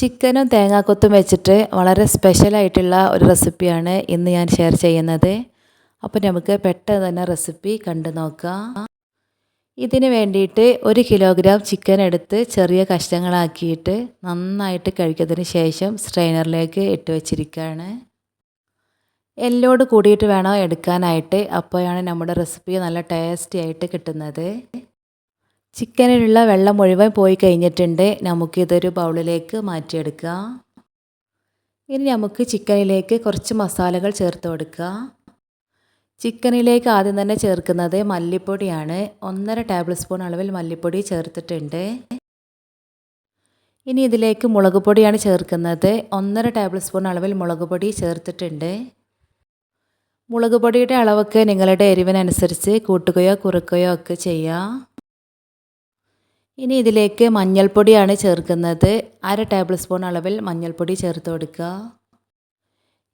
ചിക്കനും തേങ്ങാക്കൊത്തും വെച്ചിട്ട് വളരെ സ്പെഷ്യലായിട്ടുള്ള ഒരു റെസിപ്പിയാണ് ഇന്ന് ഞാൻ ഷെയർ ചെയ്യുന്നത്. അപ്പോൾ നമുക്ക് പെട്ടെന്ന് തന്നെ റെസിപ്പി കണ്ടു നോക്കാം. ഇതിന് വേണ്ടിയിട്ട് ഒരു കിലോഗ്രാം ചിക്കൻ എടുത്ത് ചെറിയ കഷ്ണങ്ങളാക്കിയിട്ട് നന്നായിട്ട് കഴിക്കുന്നതിന് ശേഷം സ്ട്രെയിനറിലേക്ക് ഇട്ട് വെച്ചിരിക്കുകയാണ്. എല്ലോട് കൂടിയിട്ട് വേണം എടുക്കാനായിട്ട്. അപ്പോഴാണ് നമ്മുടെ റെസിപ്പി നല്ല ടേസ്റ്റി ആയിട്ട് കിട്ടുന്നത്. ചിക്കനിലുള്ള വെള്ളം മുഴുവൻ പോയി കഴിഞ്ഞിട്ടുണ്ട്. നമുക്കിതൊരു ബൗളിലേക്ക് മാറ്റിയെടുക്കുക. ഇനി നമുക്ക് ചിക്കനിലേക്ക് കുറച്ച് മസാലകൾ ചേർത്ത് കൊടുക്കുക. ചിക്കനിലേക്ക് ആദ്യം തന്നെ ചേർക്കുന്നത് മല്ലിപ്പൊടിയാണ്. ഒന്നര ടേബിൾ സ്പൂൺ അളവിൽ മല്ലിപ്പൊടി ചേർത്തിട്ടുണ്ട്. ഇനി ഇതിലേക്ക് മുളക് പൊടിയാണ് ചേർക്കുന്നത്. ഒന്നര ടേബിൾ സ്പൂൺ അളവിൽ മുളക് പൊടി ചേർത്തിട്ടുണ്ട്. മുളക് പൊടിയുടെ അളവൊക്കെ നിങ്ങളുടെ എരിവിനനുസരിച്ച് കൂട്ടുകയോ കുറുക്കുകയോ ഒക്കെ ചെയ്യാം. ഇനി ഇതിലേക്ക് മഞ്ഞൾപ്പൊടിയാണ് ചേർക്കുന്നത്. അര ടേബിൾ സ്പൂൺ അളവിൽ മഞ്ഞൾപ്പൊടി ചേർത്ത് കൊടുക്കുക.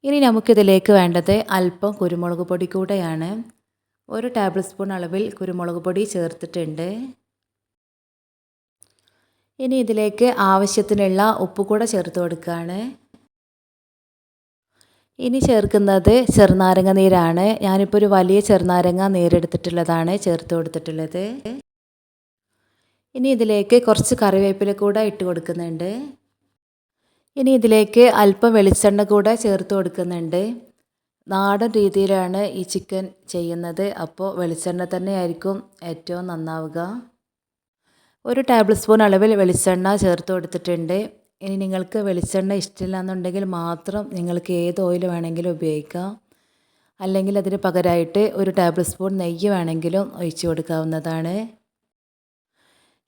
ഇനി നമുക്കിതിലേക്ക് വേണ്ടത് അല്പം കുരുമുളക് പൊടി കൂടെയാണ്. ഒരു ടേബിൾ സ്പൂൺ അളവിൽ കുരുമുളക് പൊടി ചേർത്തിട്ടുണ്ട്. ഇനി ഇതിലേക്ക് ആവശ്യത്തിനുള്ള ഉപ്പ് കൂടെ ചേർത്ത് കൊടുക്കുകയാണ്. ഇനി ചേർക്കുന്നത് ചെറുനാരങ്ങ നീരാണ്. ഞാനിപ്പോൾ ഒരു വലിയ ചെറുനാരങ്ങ നീരെടുത്തിട്ടുള്ളതാണ് ചേർത്ത് കൊടുത്തിട്ടുള്ളത്. ഇനി ഇതിലേക്ക് കുറച്ച് കറിവേപ്പില കൂടെ ഇട്ട് കൊടുക്കുന്നുണ്ട്. ഇനി ഇതിലേക്ക് അല്പം വെളിച്ചെണ്ണ കൂടെ ചേർത്ത് കൊടുക്കുന്നുണ്ട്. നാടൻ രീതിയിലാണ് ഈ ചിക്കൻ ചെയ്യുന്നത്. അപ്പോൾ വെളിച്ചെണ്ണ തന്നെയായിരിക്കും ഏറ്റവും നന്നാവുക. ഒരു ടേബിൾ സ്പൂൺ അളവിൽ വെളിച്ചെണ്ണ ചേർത്ത് കൊടുത്തിട്ടുണ്ട്. ഇനി നിങ്ങൾക്ക് വെളിച്ചെണ്ണ ഇഷ്ടമില്ല എന്നുണ്ടെങ്കിൽ മാത്രം നിങ്ങൾക്ക് ഏത് ഓയിൽ വേണമെങ്കിലും ഉപയോഗിക്കാം. അല്ലെങ്കിൽ അതിന് പകരമായിട്ട് ഒരു ടേബിൾ സ്പൂൺ നെയ്യ് വേണമെങ്കിലും ഒഴിച്ചു കൊടുക്കാവുന്നതാണ്.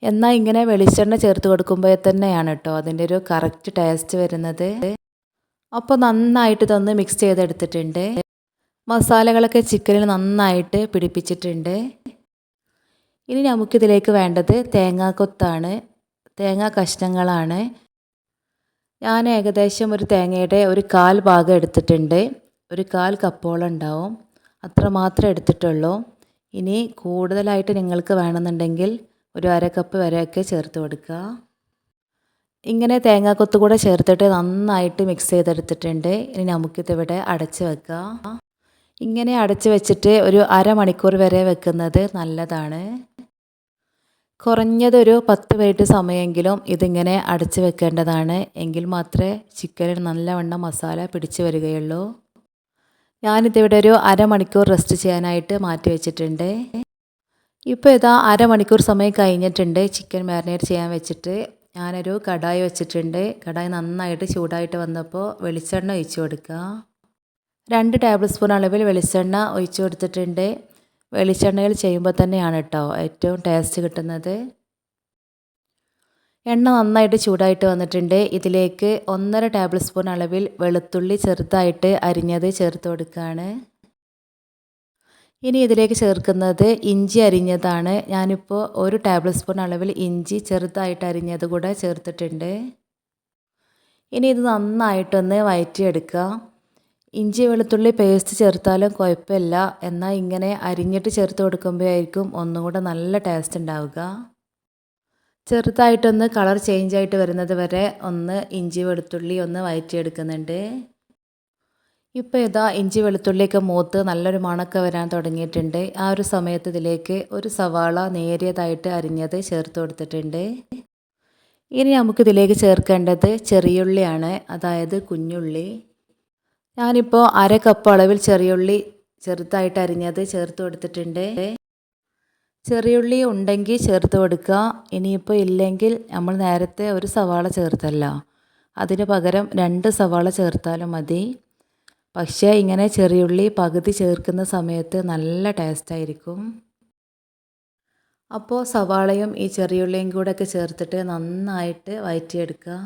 എന്നാൽ ഇങ്ങനെ വെളിച്ചെണ്ണ ചേർത്ത് കൊടുക്കുമ്പോൾ തന്നെയാണ് കേട്ടോ അതിന്റെ ഒരു കറക്റ്റ് ടേസ്റ്റ് വരുന്നത്. അപ്പോൾ നന്നായിട്ട് തന്ന് മിക്സ് ചെയ്തെടുത്തിട്ടുണ്ട്. മസാലകളൊക്കെ ചിക്കനിൽ നന്നായിട്ട് പിടിപ്പിച്ചിട്ടുണ്ട്. ഇനി നമുക്കിതിലേക്ക് വേണ്ടത് തേങ്ങാക്കൊത്താണ്. തേങ്ങാ കഷ്ണങ്ങളാണ്. ഞാൻ ഏകദേശം ഒരു തേങ്ങയുടെ ഒരു കാൽ ഭാഗം എടുത്തിട്ടുണ്ട്. ഒരു കാൽ കപ്പോളം ഉണ്ടാവും. അത്ര മാത്രമേ എടുത്തിട്ടുള്ളൂ. ഇനി കൂടുതലായിട്ട് നിങ്ങൾക്ക് വേണമെന്നുണ്ടെങ്കിൽ ഒരു അര കപ്പ് വരെയൊക്കെ ചേർത്ത് കൊടുക്കുക. ഇങ്ങനെ തേങ്ങാക്കൊത്ത് കൂടെ ചേർത്തിട്ട് നന്നായിട്ട് മിക്സ് ചെയ്തെടുത്തിട്ടുണ്ട്. ഇനി നമുക്കിതിവിടെ അടച്ച് വെക്കുക ഇങ്ങനെ അടച്ച് വെച്ചിട്ട് ഒരു അരമണിക്കൂർ വരെ വെക്കുന്നത് നല്ലതാണ്. കുറഞ്ഞതൊരു പത്ത് മിനിറ്റ് സമയമെങ്കിലും ഇതിങ്ങനെ അടച്ച് വെക്കേണ്ടതാണ്. എങ്കിൽ മാത്രമേ ചിക്കനിൽ നല്ലവണ്ണം മസാല പിടിച്ച് വരികയുള്ളൂ. ഞാനിതിവിടെ ഒരു അരമണിക്കൂർ റെസ്റ്റ് ചെയ്യാനായിട്ട് മാറ്റി വെച്ചിട്ടുണ്ട്. ഇപ്പോൾ ഇതാ അരമണിക്കൂർ സമയം കഴിഞ്ഞിട്ടുണ്ട് ചിക്കൻ മാരിനേറ്റ് ചെയ്യാൻ വെച്ചിട്ട്. ഞാനൊരു കടായി വെച്ചിട്ടുണ്ട്. കടായി നന്നായിട്ട് ചൂടായിട്ട് വന്നപ്പോൾ വെളിച്ചെണ്ണ ഒഴിച്ചു കൊടുക്കുക രണ്ട് ടേബിൾ സ്പൂൺ അളവിൽ വെളിച്ചെണ്ണ ഒഴിച്ചു കൊടുത്തിട്ടുണ്ട്. വെളിച്ചെണ്ണയിൽ ചെയ്യുമ്പോൾ തന്നെയാണ് കേട്ടോ ഏറ്റവും ടേസ്റ്റ് കിട്ടുന്നത്. എണ്ണ നന്നായിട്ട് ചൂടായിട്ട് വന്നിട്ടുണ്ട്. ഇതിലേക്ക് ഒന്നര ടേബിൾ സ്പൂൺ അളവിൽ വെളുത്തുള്ളി ചെറുതായിട്ട് അരിഞ്ഞത് ചേർത്ത് കൊടുക്കുകയാണ് ഇനി ഇതിലേക്ക് ചേർക്കുന്നത് ഇഞ്ചി അരിഞ്ഞതാണ്. ഞാനിപ്പോൾ ഒരു ടേബിൾ സ്പൂൺ അളവിൽ ഇഞ്ചി ചെറുതായിട്ട് അരിഞ്ഞത് കൂടെ ചേർത്തിട്ടുണ്ട്. ഇനി ഇത് നന്നായിട്ടൊന്ന് വയറ്റിയെടുക്കുക. ഇഞ്ചി വെളുത്തുള്ളി പേസ്റ്റ് ചേർത്താലും കുഴപ്പമില്ല. എന്നാൽ ഇങ്ങനെ അരിഞ്ഞിട്ട് ചേർത്ത് കൊടുക്കുമ്പോഴായിരിക്കും ഒന്നും കൂടെ നല്ല ടേസ്റ്റ് ഉണ്ടാവുക. ചെറുതായിട്ടൊന്ന് കളർ ചേഞ്ച് ആയിട്ട് വരുന്നത് വരെ ഒന്ന് ഇഞ്ചി വെളുത്തുള്ളി ഒന്ന് വയറ്റിയെടുക്കുന്നുണ്ട്. ഇപ്പോൾ ഇതാ ഇഞ്ചി വെളുത്തുള്ളിയൊക്കെ മൂത്ത് നല്ലൊരു മണക്ക വരാൻ തുടങ്ങിയിട്ടുണ്ട്. ആ ഒരു സമയത്ത് ഇതിലേക്ക് ഒരു സവാള നേരിയതായിട്ട് അരിഞ്ഞത് ചേർത്ത് കൊടുത്തിട്ടുണ്ട്. ഇനി നമുക്കിതിലേക്ക് ചേർക്കേണ്ടത് ചെറിയുള്ളിയാണ് അതായത് കുഞ്ഞുള്ളി. ഞാനിപ്പോൾ അര കപ്പ് അളവിൽ ചെറിയുള്ളി ചെറുതായിട്ട് അരിഞ്ഞത് ചേർത്ത് കൊടുത്തിട്ടുണ്ട്. ചെറിയുള്ളി ഉണ്ടെങ്കിൽ ചേർത്ത് കൊടുക്കുക ഇനിയിപ്പോൾ ഇല്ലെങ്കിൽ നമ്മൾ നേരത്തെ ഒരു സവാള ചേർത്തല്ലോ. അതിന് പകരം രണ്ട് സവാള ചേർത്താലും മതി. പക്ഷേ ഇങ്ങനെ ചെറിയുള്ളി പകുതി ചേർക്കുന്ന സമയത്ത് നല്ല ടേസ്റ്റായിരിക്കും. അപ്പോൾ സവാളയും ഈ ചെറിയുള്ളിയും കൂടെയൊക്കെ ചേർത്തിട്ട് നന്നായിട്ട് വയറ്റിയെടുക്കുക.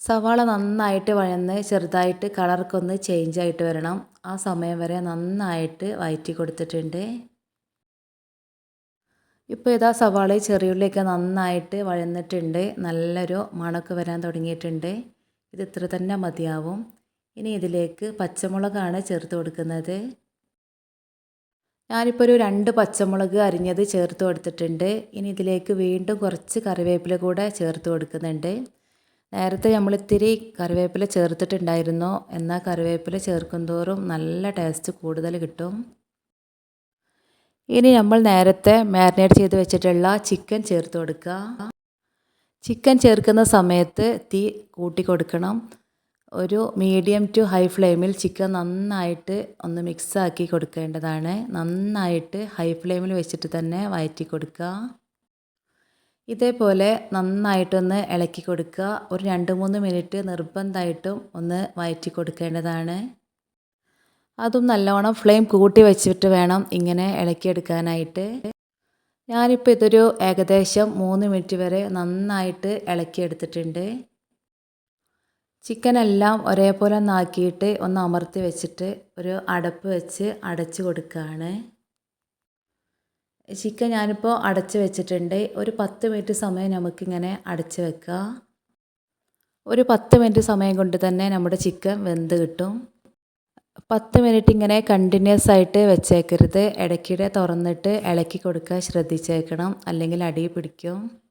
സവാള നന്നായിട്ട് വഴന്ന് ചെറുതായിട്ട് കളർക്കൊന്ന് ചേഞ്ച് ആയിട്ട് വരണം. ആ സമയം വരെ നന്നായിട്ട് വയറ്റി കൊടുത്തിട്ടുണ്ട്. ഇപ്പോൾ ഇതാ സവാള ചെറിയുള്ളിയൊക്കെ നന്നായിട്ട് വഴന്നിട്ടുണ്ട്. നല്ലൊരു മണക്ക് വരാൻ തുടങ്ങിയിട്ടുണ്ട്. ഇത് ഇത്ര തന്നെ മതിയാവും. ഇനി ഇതിലേക്ക് പച്ചമുളകാണ് ചേർത്ത് കൊടുക്കുന്നത്. ഞാനിപ്പോൾ ഒരു രണ്ട് പച്ചമുളക് അരിഞ്ഞത് ചേർത്ത് കൊടുത്തിട്ടുണ്ട്. ഇനി ഇതിലേക്ക് വീണ്ടും കുറച്ച് കറിവേപ്പില കൂടെ ചേർത്ത് കൊടുക്കുന്നുണ്ട്. നേരത്തെ നമ്മളിത്തിരി കറിവേപ്പില ചേർത്തിട്ടുണ്ടായിരുന്നു. എന്നാൽ കറിവേപ്പില ചേർക്കും തോറും നല്ല ടേസ്റ്റ് കൂടുതൽ കിട്ടും. ഇനി നമ്മൾ നേരത്തെ മാരിനേറ്റ് ചെയ്ത് വെച്ചിട്ടുള്ള ചിക്കൻ ചേർത്ത് കൊടുക്കുക. ചിക്കൻ ചേർക്കുന്ന സമയത്ത് തീ കൂട്ടി കൊടുക്കണം. ഒരു മീഡിയം ടു ഹൈ ഫ്ലെയിമിൽ ചിക്കൻ നന്നായിട്ട് ഒന്ന് മിക്സാക്കി കൊടുക്കേണ്ടതാണ്. നന്നായിട്ട് ഹൈ ഫ്ലെയിമിൽ വെച്ചിട്ട് തന്നെ വയറ്റി കൊടുക്കുക. ഇതേപോലെ നന്നായിട്ടൊന്ന് ഇളക്കി കൊടുക്കുക. ഒരു രണ്ട് മൂന്ന് മിനിറ്റ് നിർബന്ധമായിട്ടും ഒന്ന് വയറ്റി കൊടുക്കേണ്ടതാണ്. അതും നല്ലവണ്ണം ഫ്ലെയിം കൂട്ടി വെച്ചിട്ട് വേണം ഇങ്ങനെ ഇളക്കിയെടുക്കാനായിട്ട്. ഞാനിപ്പോൾ ഇതൊരു ഏകദേശം മൂന്ന് മിനിറ്റ് വരെ നന്നായിട്ട് ഇളക്കിയെടുത്തിട്ടുണ്ട്. ചിക്കൻ എല്ലാം ഒരേപോലെ ഒന്നാക്കിയിട്ട് ഒന്ന് അമർത്തി വെച്ചിട്ട് ഒരു അടപ്പ് വെച്ച് അടച്ചു കൊടുക്കുകയാണ്. ചിക്കൻ ഞാനിപ്പോൾ അടച്ച് വെച്ചിട്ടുണ്ട്. ഒരു പത്ത് മിനിറ്റ് സമയം നമുക്കിങ്ങനെ അടച്ച് വെക്കുക ഒരു പത്ത് മിനിറ്റ് സമയം കൊണ്ട് തന്നെ നമ്മുടെ ചിക്കൻ വെന്ത് കിട്ടും. പത്ത് മിനിറ്റ് ഇങ്ങനെ കണ്ടിന്യൂസ് ആയിട്ട് വെച്ചേക്കരുത്. ഇടയ്ക്കിടെ തുറന്നിട്ട് ഇളക്കി കൊടുക്കാൻ ശ്രദ്ധിച്ചേക്കണം. അല്ലെങ്കിൽ അടി പിടിക്കും.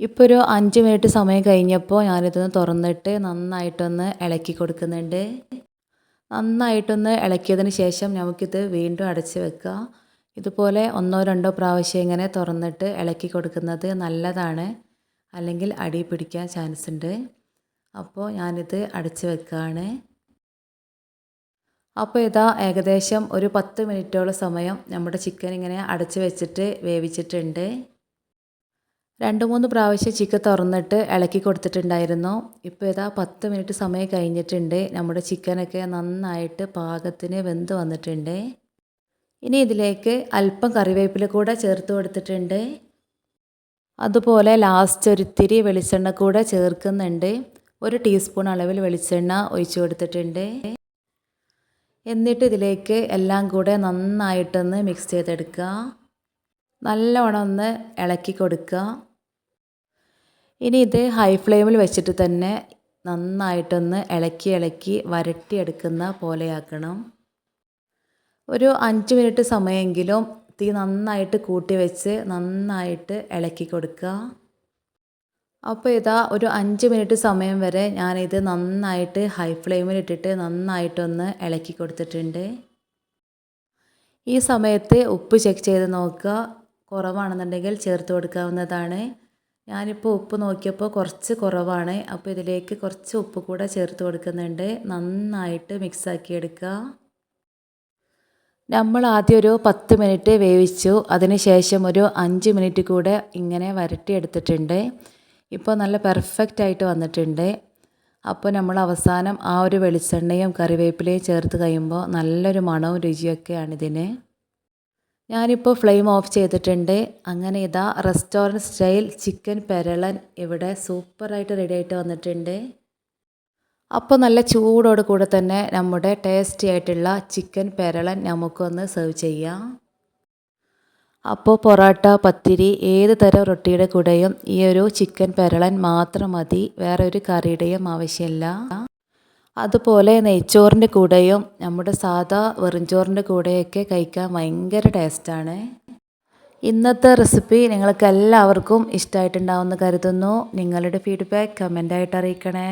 ഇപ്പോൾ ഒരു അഞ്ച് മിനിറ്റ് സമയം കഴിഞ്ഞപ്പോൾ ഞാനിതൊന്ന് തുറന്നിട്ട് നന്നായിട്ടൊന്ന് ഇളക്കി കൊടുക്കുന്നുണ്ട്. നന്നായിട്ടൊന്ന് ഇളക്കിയതിന് ശേഷം നമുക്കിത് വീണ്ടും അടച്ച് വെക്കാം ഇതുപോലെ ഒന്നോ രണ്ടോ പ്രാവശ്യം ഇങ്ങനെ തുറന്നിട്ട് ഇളക്കി കൊടുക്കുന്നത് നല്ലതാണ്. അല്ലെങ്കിൽ അടി പിടിക്കാൻ ചാൻസ് ഉണ്ട്. അപ്പോൾ ഞാനിത് അടച്ച് വെക്കുകയാണ്. അപ്പോൾ ഇതാ ഏകദേശം ഒരു പത്ത് മിനിറ്റോളം സമയം നമ്മുടെ ചിക്കൻ ഇങ്ങനെ അടച്ച് വെച്ചിട്ട് വേവിച്ചിട്ടുണ്ട്. രണ്ട് മൂന്ന് പ്രാവശ്യം ചിക്കൻ തുറന്നിട്ട് ഇളക്കി കൊടുത്തിട്ടുണ്ടായിരുന്നു. ഇപ്പോൾ ഇതാ പത്ത് മിനിറ്റ് സമയം കഴിഞ്ഞിട്ടുണ്ട്. നമ്മുടെ ചിക്കനൊക്കെ നന്നായിട്ട് പാകത്തിന് വെന്ത് വന്നിട്ടുണ്ട്. ഇനി ഇതിലേക്ക് അല്പം കറിവേപ്പില കൂടെ ചേർത്ത് കൊടുത്തിട്ടുണ്ട്. അതുപോലെ ലാസ്റ്റ് ഒരിത്തിരി വെളിച്ചെണ്ണ കൂടെ ചേർക്കുന്നുണ്ട്. ഒരു ടീസ്പൂൺ അളവിൽ വെളിച്ചെണ്ണ ഒഴിച്ചു കൊടുത്തിട്ടുണ്ട്. എന്നിട്ട് ഇതിലേക്ക് എല്ലാം കൂടെ നന്നായിട്ടൊന്ന് മിക്സ് ചെയ്തെടുക്കുക. നല്ലവണ്ണം ഒന്ന് ഇളക്കി കൊടുക്കുക. ഇനി ഇത് ഹൈ ഫ്ലെയിമിൽ വെച്ചിട്ട് തന്നെ നന്നായിട്ടൊന്ന് ഇളക്കി ഇളക്കി വരട്ടിയെടുക്കുന്ന പോലെയാക്കണം. ഒരു അഞ്ച് മിനിറ്റ് സമയമെങ്കിലും തീ നന്നായിട്ട് കൂട്ടി വെച്ച് നന്നായിട്ട് ഇളക്കി കൊടുക്കുക. അപ്പോൾ ഇതാ ഒരു അഞ്ച് മിനിറ്റ് സമയം വരെ ഞാനിത് നന്നായിട്ട് ഹൈ ഫ്ലെയിമിൽ ഇട്ടിട്ട് നന്നായിട്ടൊന്ന് ഇളക്കി കൊടുത്തിട്ടുണ്ട്. ഈ സമയത്ത് ഉപ്പ് ചെക്ക് ചെയ്ത് നോക്കുക. കുറവാണെന്നുണ്ടെങ്കിൽ ചേർത്ത് കൊടുക്കാവുന്നതാണ്. ഞാനിപ്പോൾ ഉപ്പ് നോക്കിയപ്പോൾ കുറച്ച് കുറവാണ്. അപ്പോൾ ഇതിലേക്ക് കുറച്ച് ഉപ്പ് കൂടെ ചേർത്ത് കൊടുക്കുന്നുണ്ട്. നന്നായിട്ട് മിക്സാക്കി എടുക്കുക. നമ്മൾ ആദ്യം ഒരു പത്ത് മിനിറ്റ് വേവിച്ചു. അതിന് ശേഷം ഒരു അഞ്ച് മിനിറ്റ് കൂടെ ഇങ്ങനെ വരട്ടിയെടുത്തിട്ടുണ്ട് ഇപ്പോൾ നല്ല പെർഫെക്റ്റ് ആയിട്ട് വന്നിട്ടുണ്ട്. അപ്പോൾ നമ്മൾ അവസാനം ആ ഒരു വെളിച്ചെണ്ണയും കറിവേപ്പിലയും ചേർത്ത് കഴിയുമ്പോൾ നല്ലൊരു മണവും രുചിയൊക്കെയാണ് ഇതിന്. ഞാനിപ്പോൾ ഫ്ലെയിം ഓഫ് ചെയ്തിട്ടുണ്ട്. അങ്ങനെ ഇതാ റെസ്റ്റോറന്റ് സ്റ്റൈൽ ചിക്കൻ പെരളൻ ഇവിടെ സൂപ്പറായിട്ട് റെഡി ആയിട്ട് വന്നിട്ടുണ്ട്. അപ്പോൾ നല്ല ചൂടോട് കൂടെ തന്നെ നമ്മുടെ ടേസ്റ്റി ആയിട്ടുള്ള ചിക്കൻ പെരളൻ നമുക്കൊന്ന് സെർവ് ചെയ്യാം. അപ്പോൾ പൊറോട്ട പത്തിരി ഏത് തരം റൊട്ടിയുടെ കൂടെയും ഈ ഒരു ചിക്കൻ പെരളൻ മാത്രം മതി. വേറെ ഒരു കറിയുടെയും ആവശ്യമില്ല. അതുപോലെ നെയ്ച്ചോറിന്റെ കൂടെയും നമ്മുടെ സാധാ വെറുംചോറിന്റെ കൂടെയൊക്കെ കഴിക്കാൻ ഭയങ്കര ടേസ്റ്റാണ്. ഇന്നത്തെ റെസിപ്പി നിങ്ങൾക്ക് എല്ലാവർക്കും ഇഷ്ടമായിട്ടുണ്ടാവുമെന്ന് കരുതുന്നു. നിങ്ങളുടെ ഫീഡ്ബാക്ക് കമന്റായിട്ട് അറിയിക്കണേ.